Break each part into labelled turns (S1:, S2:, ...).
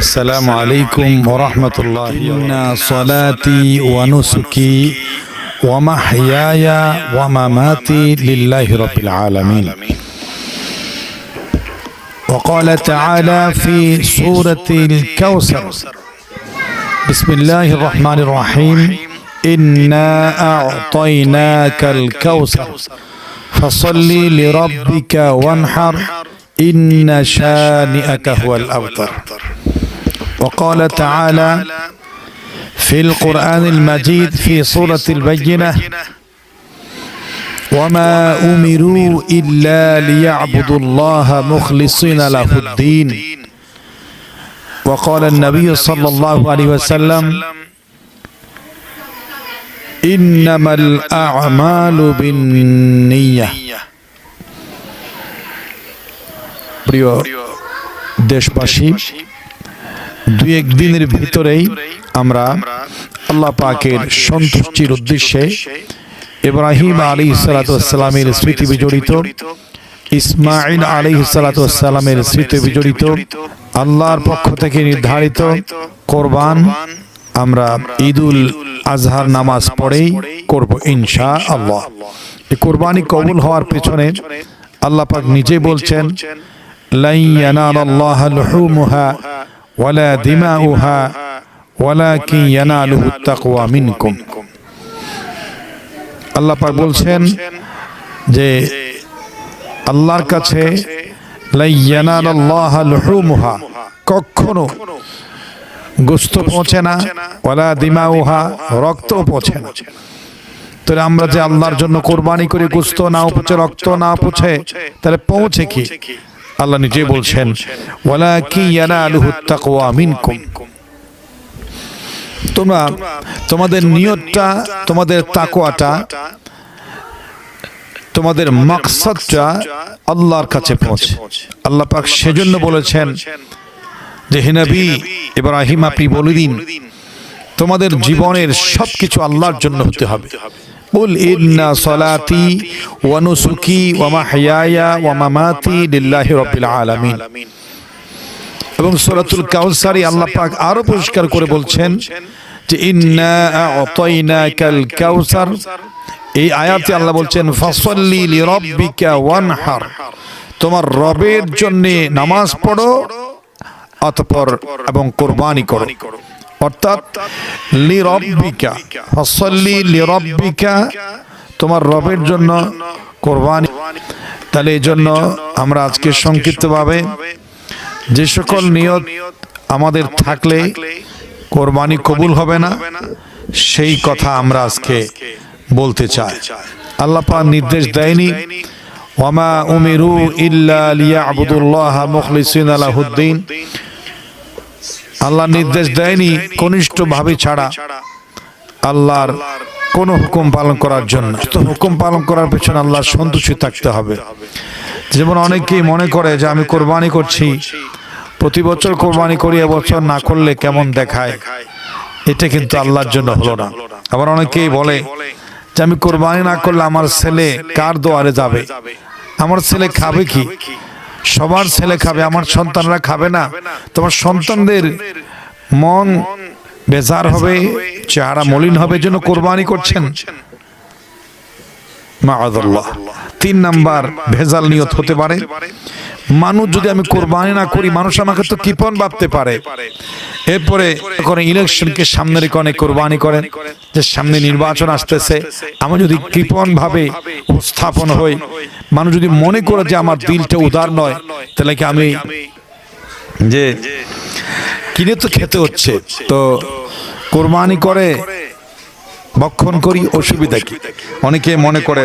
S1: السلام عليكم ورحمة الله إن صلاتي ونسكي ومحياي ومماتي لله رب العالمين. وقال تعالى في سورة الكوثر. بسم الله الرحمن الرحيم إنا أعطيناك الكوثر. فصل لربك وانحر. إن شانئك هو الأبتر وقال تعالى في القرآن المجيد في سورة البينة وما أمروا إلا ليعبدوا الله مخلصين له الدين وقال النبي صلى الله عليه وسلم إنما الأعمال بالنية প্রিয় দেশবাসী দুই এক দিনের ভিতরেই আমরা আল্লাহ পাকের সন্তুষ্টির উদ্দেশ্যে ইব্রাহিম আলী সালাতামের স্মৃতি বিজড়িত ইসমাইল আলী সালাতামের স্মৃতি বিজড়িত আল্লাহর পক্ষ থেকে নির্ধারিত কোরবান আমরা ঈদুল আজহার নামাজ পড়েই করব ইনশা আল্লাহ এই কোরবানি কবুল হওয়ার পেছনে আল্লাহ পাক নিজে বলছেন লাই ইয়ানালাল্লাহ লুহুমুহা ওয়ালা দিমাউহা ওয়ালাকিন ইয়ানালুহু তাকওয়া মিনকুম আল্লাহ পাক বলছেন যে আল্লাহর কাছে কখনো গোস্ত পৌঁছে না ওলা দিমাউহা রক্ত পৌঁছে না। তাহলে আমরা যে আল্লাহর জন্য কোরবানি করি গোস্ত না পৌঁছে রক্ত না পৌঁছে তাহলে পৌঁছে কি? আল্লাহ নিজে বলছেন ওয়ালা কি ইয়ানা আলুহু তাকওয়া মিনকুম। তোমরা তোমাদের নিয়তটা তোমাদের তাকওয়াটা তোমাদের মাকসাদটা আল্লাহর কাছে পৌঁছে। আল্লাহ পাক সেজন্য বলেছেন যে হে নবী ইব্রাহিম আপনি বলে দিন তোমাদের জীবনের সবকিছু আল্লাহর জন্য হতে হবে। ওয়া নুসুকি ওয়া মাহইয়ায়া ওয়া মামাতি লিল্লাহি রাব্বিল আলামিন এবং সূরাতুল কাউসারি আল্লাহ পাক আরও পরিষ্কার করে বলছেন যে ইন্না আ'তাইনাকাল কাউসার এই আয়াতে আল্লাহ বলছেন ফাসাল্লি লিরাব্বিকা ওয়ানহার। তোমার রবের জন্য নামাজ পড়ো অতঃপর এবং কোরবানি করো। অর্থাৎ লিরব্বিকা ফসল্লি লিরব্বিকা, তোমার রবের জন্য কোরবানি। তাহলে এই জন্য আমরা আজকে সংক্ষিপ্তভাবে যে সকল নিয়ত আমাদের থাকলে কোরবানি কবুল হবে না, সেই কথা আমরা আজকে বলতে চাই। আল্লাহ পাক নির্দেশ দেয়নি ওয়ামা উমিরু ইল্লা লিয়াবুদুল্লাহ মুখলিসিন লাহুদ্দিন আল্লাহ নির্দেশ দেয়নি কনিষ্ঠ ভাবে ছাড়া। আল্লাহর কোন হুকুম পালন করার জন্য। তো হুকুম পালন করার পেছনে আল্লাহ সন্তুষ্টি থাকতে হবে। যেমন অনেকেই মনে করে যে আমি কোরবানি করছি। প্রতি বছর কোরবানি করি, এবছর না করলে কেমন দেখায়? এটা কিন্তু আল্লাহর জন্য হলো না। আবার অনেকেই বলে যে আমি কোরবানি না করলে আমার ছেলে কার দোয়ারে যাবে? আমার ছেলে খাবে কি? সবার ছেলে খাবে আমার সন্তানরা খাবে না। তোমার সন্তানদের মন বেজার হবে চেহারা মলিন হবে জন্য কোরবানি করছেন। তিন নাম্বার ভেজাল নিয়ত হতে পারে। মানুষ যদি আমি কোরবানি না করি মানুষ আমাকে তো কিপন ভাবতে পারে। এরপরে করে ইলেকশনকে সামনে রেখে অনেক কোরবানি করেন যে সামনে নির্বাচন আসতেছে। আমি যদি কৃপন ভাবে উপস্থাপন হই মানুষ যদি মনে করে যে আমার দিলটা উদার নয় তাহলে কি আমি যে কিনে তো খেতে হচ্ছে। তো কোরবানি করে ভক্ষণ করি অসুবিধা কি? অনেকে মনে করে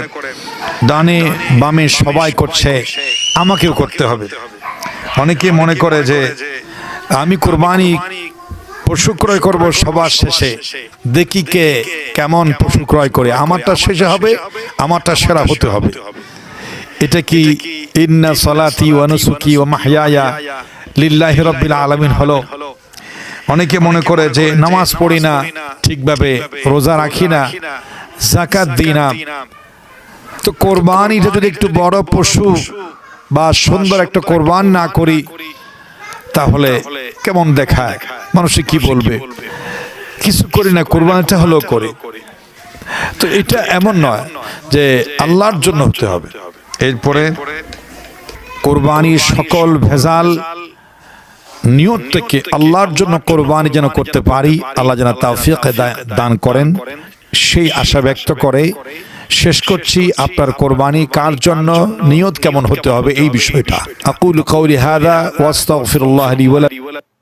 S1: ডানে বামে সবাই করছে আমাকেও করতে হবে। অনেকে মনে করে যে, আমি কোরবানি পশু ক্রয় করব সবার শেষে। দেখি কে কেমন পশু ক্রয় করে। আমারটা শেষে হবে, আমারটা সেরা হতে হবে। এটা কি ইন্না সলাতি ওয়া নুসুকি ওয়া মাহইয়ায়া লিল্লাহি রাব্বিল আলামিন হলো? অনেকে মনে করে যে, নামাজ পড়ি না, ঠিকভাবে রোজা রাখি না জাকাত দিই না। তো কোরবানিটা যদি একটু বড় পশু বা সুন্দর একটা কোরবান না করি তাহলে কেমন দেখায়? মানুষে কি বলবে? কিছু করি না কোরবানিটা হলেও করি। তো এটা এমন নয় যে আল্লাহর জন্য হতে হবে। এরপরে কোরবানির সকল ভেজাল নিয়ত থেকে আল্লাহর জন্য কোরবানি যেন করতে পারি আল্লাহ যেন দা- দান করেন সেই আশা ব্যক্ত করে শেষ করছি আপনার কোরবানি, কার জন্য নিয়ত কেমন হতে হবে এই বিষয়টা আকুল কৌলি হাদা ওয়াস্তাগফিরুল্লাহ লি ওয়া।